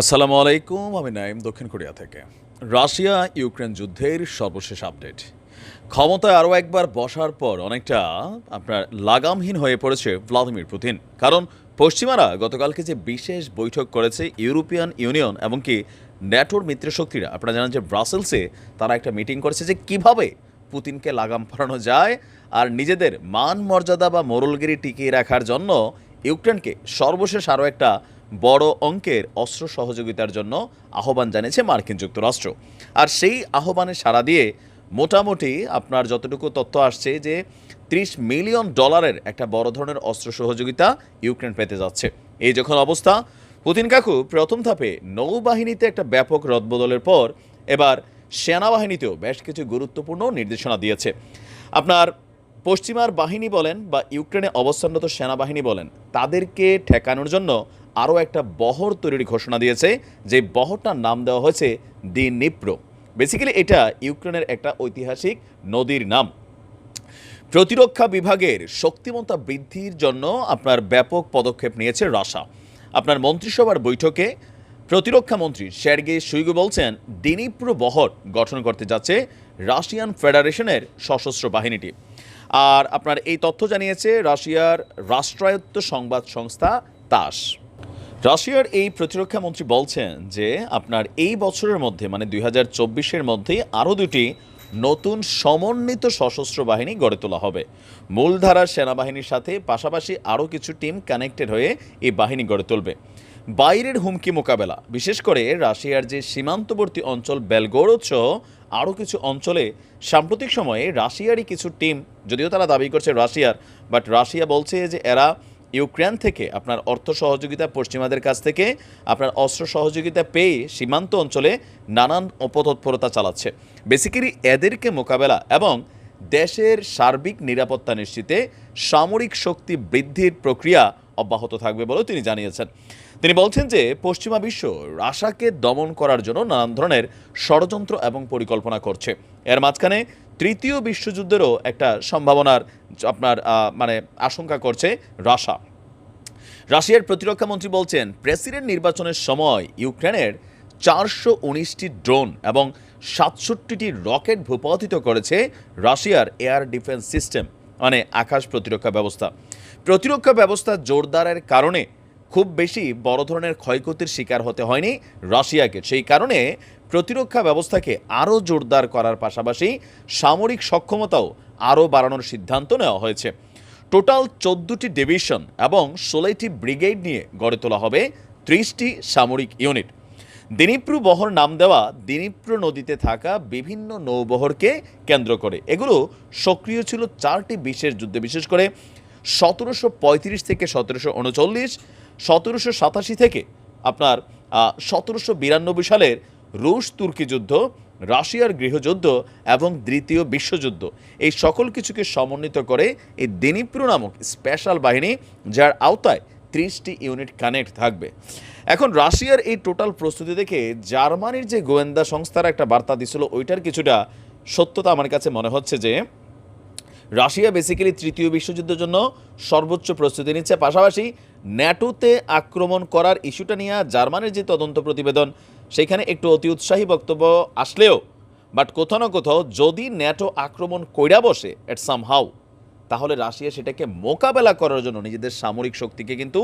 আসসালামু আলাইকুম, আমি নাইম দক্ষিণ কোরিয়া থেকে। রাশিয়া ইউক্রেন যুদ্ধের সর্বশেষ আপডেট। ক্ষমতায় আরও একবার বসার পর অনেকটা আপনার লাগামহীন হয়ে পড়েছে ভ্লাদিমির পুতিন। কারণ পশ্চিমারা গতকালকে যে বিশেষ বৈঠক করেছে ইউরোপিয়ান ইউনিয়ন এমনকি ন্যাটোর মিত্রশক্তিরা আপনারা জানেন যে ব্রাসেলসে তারা একটা মিটিং করেছে যে কীভাবে পুতিনকে লাগাম পরানো যায় আর নিজেদের মান মর্যাদা বা মোরলগিরি টিকিয়ে রাখার জন্য ইউক্রেনকে সর্বশেষ আরও একটা বড় অঙ্কের অস্ত্র সহযোগিতার জন্য আহ্বান জানিয়েছে মার্কিন যুক্তরাষ্ট্র। আর সেই আহ্বানে সাড়া দিয়ে মোটামুটি আপনার যতটুকু তথ্য আসছে যে ত্রিশ মিলিয়ন ডলারের একটা বড় ধরনের অস্ত্র সহযোগিতা ইউক্রেন পেতে যাচ্ছে। এই যখন অবস্থা, পুতিন কাকু প্রথম ধাপে নৌবাহিনীতে একটা ব্যাপক রদবদলের পর এবার সেনাবাহিনীতেও বেশ কিছু গুরুত্বপূর্ণ নির্দেশনা দিয়েছে। আপনার পশ্চিমার বাহিনী বলেন বা ইউক্রেনে অবস্থানরত সেনাবাহিনী বলেন, তাদেরকে ঠেকানোর জন্য আরও একটা বহর তৈরির ঘোষণা দিয়েছে, যে বহরটার নাম দেওয়া হয়েছে দি নিপ্রো বেসিক্যালি এটা ইউক্রেনের একটা ঐতিহাসিক নদীর নাম। প্রতিরক্ষা বিভাগের শক্তিমত্তা বৃদ্ধির জন্য আপনার ব্যাপক পদক্ষেপ নিয়েছে রাশা। আপনার মন্ত্রিসভার বৈঠকে প্রতিরক্ষা মন্ত্রী শেরগে সুইগু বলছেন ডিনিপ্রো বহর গঠন করতে যাচ্ছে রাশিয়ান ফেডারেশনের সশস্ত্র বাহিনীটি। আর আপনার এই তথ্য জানিয়েছে রাশিয়ার রাষ্ট্রায়ত্ত সংবাদ সংস্থা তাস। রাশিয়ার এই প্রতিরক্ষা মন্ত্রী বলছেন যে আপনার এই বছরের মধ্যে মানে দুই হাজার চব্বিশের মধ্যেই আরও দুটি নতুন সমন্বিত সশস্ত্র বাহিনী গড়ে তোলা হবে। মূলধারার সেনাবাহিনীর সাথে পাশাপাশি আরও কিছু টিম কানেক্টেড হয়ে এই বাহিনী গড়ে তুলবে। বাইরের হুমকি মোকাবেলা, বিশেষ করে রাশিয়ার যে সীমান্তবর্তী অঞ্চল বেলগোরদ সহ আরও কিছু অঞ্চলে সাম্প্রতিক সময়ে রাশিয়ারই কিছু টিম, যদিও তারা দাবি করছে রাশিয়ার, বাট রাশিয়া বলছে যে এরা ইউক্রেন থেকে আপনার অর্থ সহযোগিতা পশ্চিমাদের কাছ থেকে আপনার অস্ত্র সহযোগিতা পেয়ে সীমান্ত অঞ্চলে নানান অপতৎপরতা চালাচ্ছে। বেসিক্যালি এদেরকে মোকাবেলা এবং দেশের সার্বিক নিরাপত্তা নিশ্চিতে সামরিক শক্তি বৃদ্ধির প্রক্রিয়া অব্যাহত থাকবে বলেও তিনি জানিয়েছেন। তিনি বলছেন যে, পশ্চিমা বিশ্ব রাশাকে দমন করার জন্য নানান ধরনের ষড়যন্ত্র এবং পরিকল্পনা করছে। এর মাঝখানে তৃতীয় বিশ্বযুদ্ধেরও একটা সম্ভাবনার আপনার মানে আশঙ্কা করছে রাশা। রাশিয়ার প্রতিরক্ষা মন্ত্রী বলছেন, প্রেসিডেন্ট নির্বাচনের সময় ইউক্রেনের চারশো উনিশটি ড্রোন এবং সাতষট্টিটি রকেট ভূপাতিত করেছে রাশিয়ার এয়ার ডিফেন্স সিস্টেম মানে আকাশ প্রতিরক্ষা ব্যবস্থা। প্রতিরক্ষা ব্যবস্থা জোরদারের কারণে খুব বেশি বড় ধরনের ক্ষয়ক্ষতির শিকার হতে হয়নি রাশিয়াকে। সেই কারণে প্রতিরক্ষা ব্যবস্থাকে আরও জোরদার করার পাশাপাশি সামরিক সক্ষমতাও আরও বাড়ানোর সিদ্ধান্ত নেওয়া হয়েছে। টোটাল চোদ্দোটি ডিভিশন এবং ষোলোটি ব্রিগেড নিয়ে গড়ে তোলা হবে ত্রিশটি সামরিক ইউনিট। দিনীপ্রু বহর নাম দেওয়া দিনীপ্রু নদীতে থাকা বিভিন্ন নৌবহরকে কেন্দ্র করে। এগুলো সক্রিয় ছিল চারটি বিশেষ যুদ্ধে, বিশেষ করে সতেরোশো পঁয়ত্রিশ থেকে সতেরোশো উনচল্লিশ, সতেরোশো সাতাশি থেকে আপনার সতেরোশো বিরানব্বই সালের রুশ তুর্কি যুদ্ধ রাশিয়ার গৃহযুদ্ধ এবং দ্বিতীয় বিশ্বযুদ্ধ। এই সকল কিছুকে সমন্বিত করে এই দিনীপ্রু নামক স্পেশাল বাহিনী, যার আওতায় ত্রিশটি ইউনিট কানেক্ট থাকবে। এখন রাশিয়ার এই টোটাল প্রস্তুতি দেখে জার্মানির যে গোয়েন্দা সংস্থার একটা বার্তা দিছিল, ওইটার কিছুটা সত্যতা আমার কাছে মনে হচ্ছে যে, রাশিয়া বেসিক্যালি তৃতীয় বিশ্বযুদ্ধের জন্য সর্বোচ্চ প্রস্তুতি নিচ্ছে। পাশাপাশি ন্যাটোতে আক্রমণ করার ইস্যুটা নিয়ে জার্মানির যে তদন্ত প্রতিবেদন সেখানে একটু অতি উৎসাহী বক্তব্য আসলেও বাট কোথাও না কোথাও যদি ন্যাটো আক্রমণ কইরা বসে এট সাম হাউ তাহলে রাশিয়া সেটাকে মোকাবেলা করার জন্য নিজেদের সামরিক শক্তিকে কিন্তু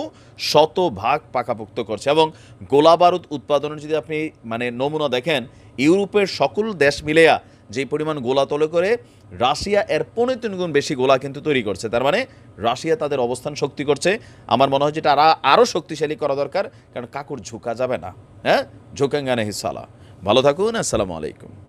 শতভাগ পাকাপোক্ত করছে। এবং গোলা বারুদ উৎপাদনের যদি আপনি মানে নমুনা দেখেন, ইউরোপের সকল দেশ মিলেয়া যে পরিমাণ গোলা তলে করে রাশিয়া এর পনেরো তিন গুণ বেশি গোলা কিন্তু তৈরি করছে। তার মানে রাশিয়া তাদের অবস্থান শক্তি করছে। আমার মনে হয় যেটা আরা আরও শক্তিশালী করা দরকার, কারণ কাকুর ঝুঁকা যাবে না। হ্যাঁ? ঝুঁকেঙ্গানে হিসালা। ভালো থাকুন, আসসালামু আলাইকুম।